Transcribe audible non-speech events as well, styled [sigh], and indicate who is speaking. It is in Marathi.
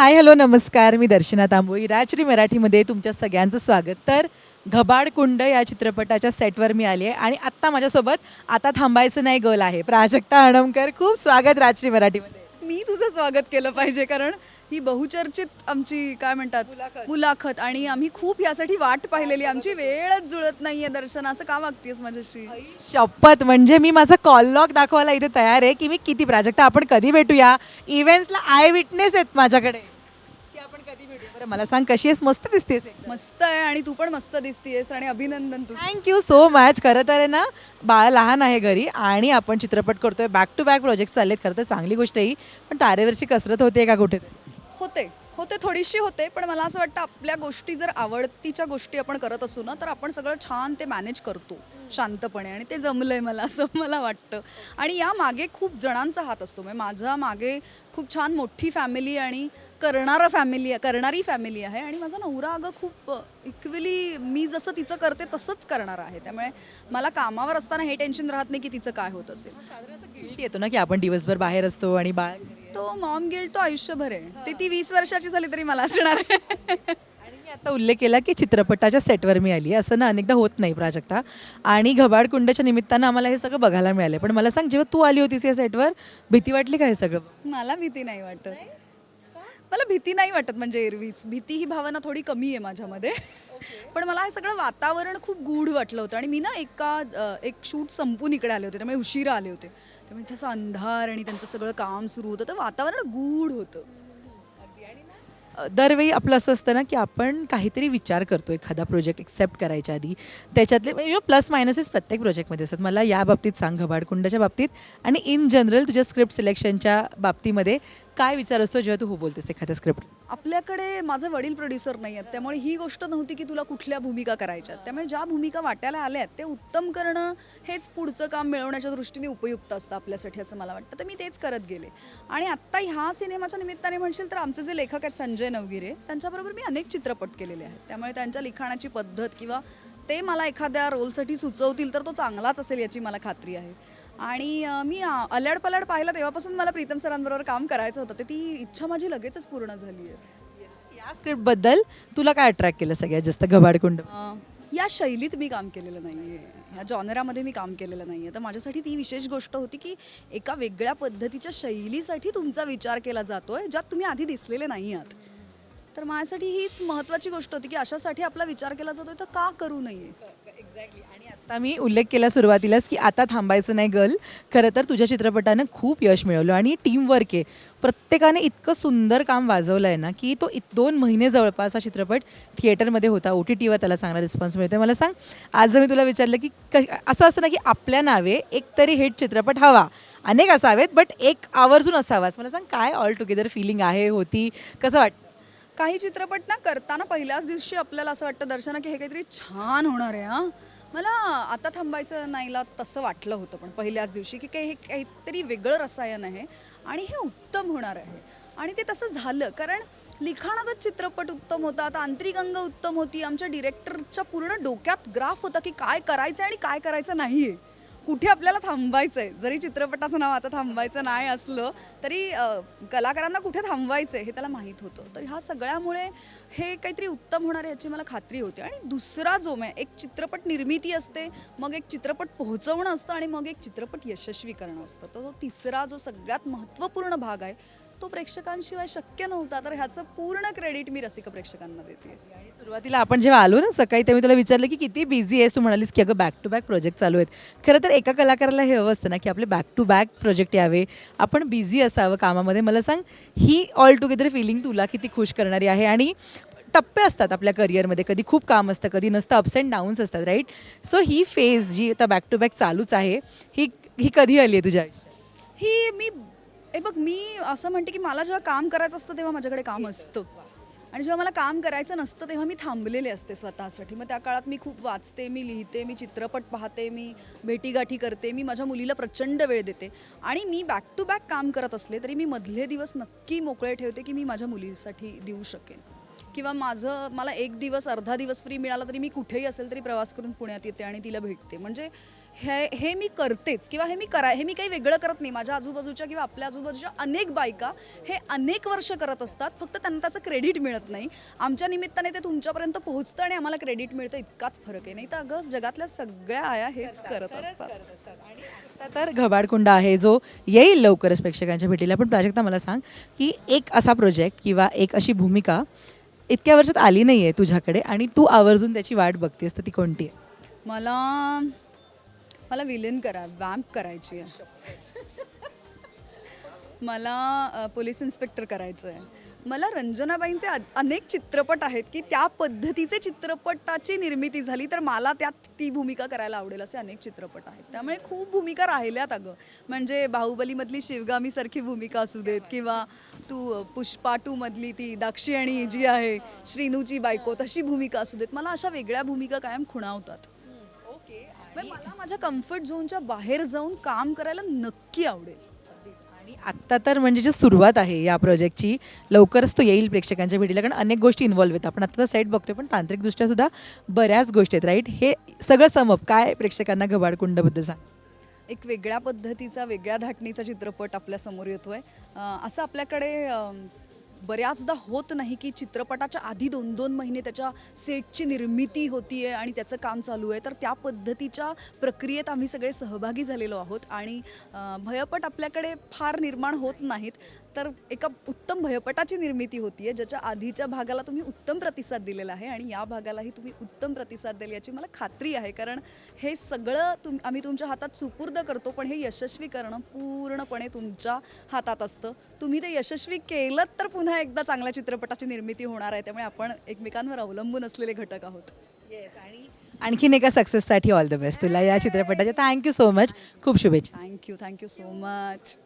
Speaker 1: हाय हॅलो नमस्कार. मी दर्शना तांबोळी राजश्री मराठीमध्ये तुमच्या सगळ्यांचं स्वागत. तर घबाड कुंड या चित्रपटाच्या सेटवर मी आली आहे आणि आत्ता माझ्यासोबत आता थांबायचं नाही गर्ल आहे. प्राजक्ता हणमकर खूप स्वागत राजश्री मराठीमध्ये.
Speaker 2: मी तुझं स्वागत केलं पाहिजे कारण ही बहुचर्चित आमची काय म्हणतात मुलाखत. आणि आम्ही खूप यासाठी वाट पाहिलेली. आमची वेळच जुळत नाहीये दर्शन. असं का वागतेस माझ्याशी?
Speaker 1: शपथ. म्हणजे मी माझा कॉल लॉग दाखवायला इथे तयार आहे की मी किती प्राजक्ता? आपण कधी भेटूया? इव्हेंट्सला आय विटनेस आहेत माझ्याकडे. कधी भेटूया? बरं मला सांग कशी आहेस? मस्त दिसतेस एकदम.
Speaker 2: मस्त आहे आणि तू पण मस्त दिसतीयस आणि अभिनंदन तू
Speaker 1: थँक्यू सो मच खरं तर आहे ना बाळ लहान आहे घरी आणि आपण चित्रपट करतोय. बॅक टू बॅक प्रोजेक्ट चाललेत. खरं तर चांगली गोष्ट आहे ही. पण तारेवरची कसरत होते का कुठे?
Speaker 2: होते. होते थोडीशी होते पण मला असं वाटतं आपल्या गोष्टी जर आवडतीच्या गोष्टी आपण करत असू ना तर आपण सगळं छान ते मॅनेज करतो शांतपणे. आणि ते जमलंय मला असं [laughs] मला वाटतं. आणि या मागे खूप जणांचा हात असतो. म्हणजे माझा मागे खूप छान मोठी फॅमिली आणि करणारं फॅमिली करणारी फॅमिली आहे. आणि माझा नवरा अगं खूप इक्वली मी जसं तिचं करते तसंच करणार आहे. त्यामुळे मला कामावर असताना हे टेन्शन राहत नाही की तिचं काय होत असेल.
Speaker 1: गिल्टी येतो ना की आपण दिवसभर बाहेर असतो आणि बाळ
Speaker 2: तो मॉम गिल्ट तो आयुष्यभर आहे. ते ती वीस वर्षाची झाली तरी मला असणार आहे.
Speaker 1: आणि मी आता उल्लेख केला की चित्रपटाच्या सेटवर मी आली असं ना अनेकदा होत नाही प्राजक्ता. आणि घबाड कुंडच्या निमित्तानं आम्हाला हे सगळं बघायला मिळालं पण मला सांग जेव्हा तू आली होतीस या सेटवर भीती वाटली का हे सगळं?
Speaker 2: मला भीती नाही वाटत. मला भीती नाही वाटत म्हणजे एरवीच. भीती ही भावना थोडी कमी आहे माझ्यामध्ये. पण मला हे सगळं वातावरण खूप गूढ वाटलं होतं आणि मी ना एका एक शूट संपून इकडे आले होते. त्यामुळे उशिरा आले होते. त्यामुळे असं अंधार आणि त्यांचं सगळं काम सुरू होतं. तर वातावरण गूढ होतं.
Speaker 1: दरवेळी आपलं असं असतं ना की आपण काहीतरी विचार करतो एखादा प्रोजेक्ट एक्सेप्ट करायच्या आधी. त्याच्यातले यु प्लस मायनसेस प्रत्येक प्रोजेक्टमध्ये असतात. मला या बाबतीत सांग घबाडकुंडाच्या बाबतीत आणि इन जनरल तुझ्या स्क्रिप्ट सिलेक्शनच्या बाबतीमध्ये काय विचार असतो जेव्हा तू हो बोलतेस एखाद्या स्क्रिप्ट
Speaker 2: आपल्याकडे माझे वडील प्रोड्युसर नाही आहेत. त्यामुळे ही गोष्ट नव्हती की तुला कुठल्या भूमिका करायच्या त्यामुळे ज्या भूमिका वाट्याला आल्या आहेत ते उत्तम करणं हेच पुढचं काम मिळवण्याच्या दृष्टीने उपयुक्त असतं आपल्यासाठी असं मला वाटतं. तर मी तेच करत गेले. आणि आत्ता ह्या सिनेमाच्या निमित्ताने म्हणशील तर आमचे जे लेखक आहेत संजय नवगिरे त्यांच्याबरोबर मी अनेक चित्रपट केलेले आहेत. त्यामुळे त्यांच्या लिखाणाची पद्धत किंवा ते मला एखाद्या रोलसाठी सुचवतील तर तो चांगलाच असेल याची मला खात्री आहे. आणि मी अं, अल्याड पल्याड पाहिलं तेव्हापासून मला प्रीतम सरांबरोबर काम करायचं होतं तर ती इच्छा माझी लगेचच पूर्ण झाली आहे.
Speaker 1: या स्क्रिप्टबद्दल तुला काय अट्रॅक्ट केलं सगळ्यात जास्त? घबाडकुंड.
Speaker 2: अं, या शैलीत मी काम केलेलं नाही आहे ह्या जॉनरामध्ये मी काम केलेलं नाही आहे तर माझ्यासाठी ती विशेष गोष्ट होती की एका वेगळ्या पद्धतीच्या शैलीसाठी तुमचा विचार केला जातो आहे ज्यात तुम्ही आधी दिसलेले नाही आहात तर माझ्यासाठी हीच महत्त्वाची गोष्ट होती की अशासाठी आपला विचार केला जातो तर का करू नये?
Speaker 1: एक्झॅक्टली आणि आता मी उल्लेख केला सुरुवातीलाच की आता थांबायचं नाही गर्ल खरं तर तुझ्या चित्रपटानं खूप यश मिळवलं आणि टीम वर्क आहे. प्रत्येकाने इतकं सुंदर काम वाजवलं आहे ना की तो इत दोन महिने जवळपास हा चित्रपट थिएटरमध्ये होता. ओ टी टीवर त्याला चांगला रिस्पॉन्स मिळतो मला सांग आज जर मी तुला विचारलं की क असं असतं ना की आपल्या नावे एक तरी हिट चित्रपट हवा. अनेक असावेत बट एक आवर्जून असावाच. मला सांग काय ऑल टुगेदर फिलिंग आहे होती कसं वाटतं
Speaker 2: काही चित्रपट ना करताना पहिल्याच दिवशी आपल्याला असं वाटतं दर्शना की हे काहीतरी छान होणार आहे हां. मला आता थांबायचं नाहीला तसं वाटलं होतं पण पहिल्याच दिवशी की काही हे काहीतरी वेगळं रसायन आहे आणि हे उत्तम होणार आहे. आणि ते तसं झालं कारण लिखाणातच चित्रपट उत्तम होता तांत्रिक अंग उत्तम होती आमच्या डिरेक्टरच्या पूर्ण डोक्यात ग्राफ होता की काय करायचं आणि काय करायचं नाही आहे कुठे आपल्याला थांबायचं आहे जरी चित्रपटाचं नाव आता थांबायचं नाही असलं तरी कलाकारांना कुठे थांबवायचं आहे हे त्याला माहीत होतं. तर ह्या सगळ्यामुळे हे काहीतरी उत्तम होणार आहे याची मला खात्री होती. आणि दुसरा जो आहे एक चित्रपट निर्मिती असते मग एक चित्रपट पोहोचवणं असतं आणि मग एक चित्रपट यशस्वी करणं असतं. तर तो तिसरा जो सगळ्यात महत्त्वपूर्ण भाग आहे तो प्रेक्षकांशिवाय शक्य नव्हता. तर ह्याचं पूर्ण क्रेडिट मी रसिक प्रेक्षकांना देते
Speaker 1: आणि सुरुवातीला आपण जेव्हा आलो ना सकाळी तेव्हा मी तुला विचारलं की किती बिझी आहेस? तू म्हणालीस की अगं बॅक टू बॅक प्रोजेक्ट चालू आहेत. खरं तर एका कलाकाराला हे हवं असतं ना की आपले बॅक टू बॅक प्रोजेक्ट यावे. आपण बिझी असावं कामामध्ये. मला सांग ही ऑल टुगेदर फिलिंग तुला किती खुश करणारी आहे? आणि टप्पे असतात आपल्या करिअरमध्ये कधी खूप काम असतं कधी नसतं अप्स अँड डाऊन्स असतात राईट सो ही फेज जी आता बॅक टू बॅक चालूच आहे ही ही कधी आली आहे तुझ्या आयुष्यात?
Speaker 2: ही मी हे बघ मी असं म्हणते की मला जेव्हा काम करायचं असतं तेव्हा माझ्याकडे काम असतं. आणि जेव्हा मला काम करायचं नसतं तेव्हा मी थांबलेले असते स्वतःसाठी. मग त्या काळात मी खूप वाचते मी लिहिते मी चित्रपट पाहते मी भेटीगाठी करते मी माझ्या मुलीला प्रचंड वेळ देते. आणि मी बॅक टू बॅक काम करत असले तरी मी मधले दिवस नक्की मोकळे ठेवते की मी माझ्या मुलीसाठी देऊ शकेन. किंवा माझं मला एक दिवस अर्धा दिवस फ्री मिळाला तरी मी कुठेही असेल तरी प्रवास करून पुण्यात येते आणि तिला भेटते. म्हणजे हे हे मी करतेच किंवा हे मी करा हे मी काही वेगळं करत नाही. माझ्या आजूबाजूच्या किंवा आपल्या आजूबाजूच्या अनेक बायका हे अनेक वर्ष करत असतात. फक्त त्यांना त्याचं क्रेडिट मिळत नाही. आमच्या निमित्ताने ते तुमच्यापर्यंत पोहोचतं आणि आम्हाला क्रेडिट मिळतं. इतकाच फरक आहे. नाही तर अगं जगातल्या सगळ्या आया हेच करत असतात.
Speaker 1: आता तर घबाडकुंड आहे जो येईल लवकरच प्रेक्षकांच्या भेटीला. पण प्राजक्ता मला सांग की एक असा प्रोजेक्ट किंवा एक अशी भूमिका इतक्या वर्षात आली नाही आहे तुझ्याकडे आणि तू आवर्जून त्याची वाट बघतेस तर ती कोणती आहे?
Speaker 2: मला मला विलन करा वॅम्प करायची आहे. मला पोलीस इन्स्पेक्टर करायचं आहे मला रंजनाबाईंचे अनेक चित्रपट आहेत की त्या पद्धतीचे चित्रपटाची निर्मिती झाली तर मला त्यात ती भूमिका करायला आवडेल असे अनेक चित्रपट आहेत. त्यामुळे खूप भूमिका राहिल्यात अगं. म्हणजे बाहुबलीमधली शिवगामीसारखी भूमिका असू देत किंवा तू पुष्पा टूमधली ती दाक्षिणी जी आहे श्रीनूची बायको तशी भूमिका असू देत. मला अशा वेगळ्या भूमिका कायम खुणावतात. म्हणजे मला माझ्या कम्फर्ट झोनच्या बाहेर जाऊन काम करायला नक्की आवडेल.
Speaker 1: आत्ता तर म्हणजे जी सुरुवात आहे या प्रोजेक्टची लवकरच तो येईल प्रेक्षकांच्या भेटीला कारण अनेक गोष्टी इन्व्हॉल्व्ह आहेत. आपण आता सेट बघतोय पण तांत्रिकदृष्ट्या सुद्धा बऱ्याच गोष्टी आहेत राईट हे सगळं समप काय प्रेक्षकांना घबाडकुंडबद्दल सांग?
Speaker 2: एक वेगळ्या पद्धतीचा वेगळ्या धाटणीचा चित्रपट आपल्यासमोर येतो आहे असं आपल्याकडे बऱ्याचदा होत नाही की चित्रपटाच्या आधी दोन दोन महिने त्याच्या सेटची निर्मिती होती आहे आणि त्याचं काम चालू आहे. तर त्या पद्धतीच्या प्रक्रियेत आम्ही सगळे सहभागी झालेलो आहोत आणि भयपट आपल्याकडे फार निर्माण होत नाहीत. तर एका उत्तम भयपटाची निर्मिती होती आहे ज्याच्या आधीच्या भागाला तुम्ही उत्तम प्रतिसाद दिलेला आहे आणि या भागालाही तुम्ही उत्तम प्रतिसाद द्याल याची मला खात्री आहे. कारण हे सगळं तुम आम्ही तुमच्या हातात सुपूर्द करतो पण हे यशस्वी करणं पूर्णपणे तुमच्या हातात असतं. तुम्ही ते यशस्वी केलं तर पुन्हा एकदा चांगल्या चित्रपटाची निर्मिती होणार आहे त्यामुळे आपण एकमेकांवर अवलंबून असलेले घटक आहोत.
Speaker 1: आणखीन एका सक्सेससाठी ऑल द बेस्ट तुला या चित्रपटाच्या थँक्यू सो मच खूप शुभेच्छा.
Speaker 2: Thank you thank you so much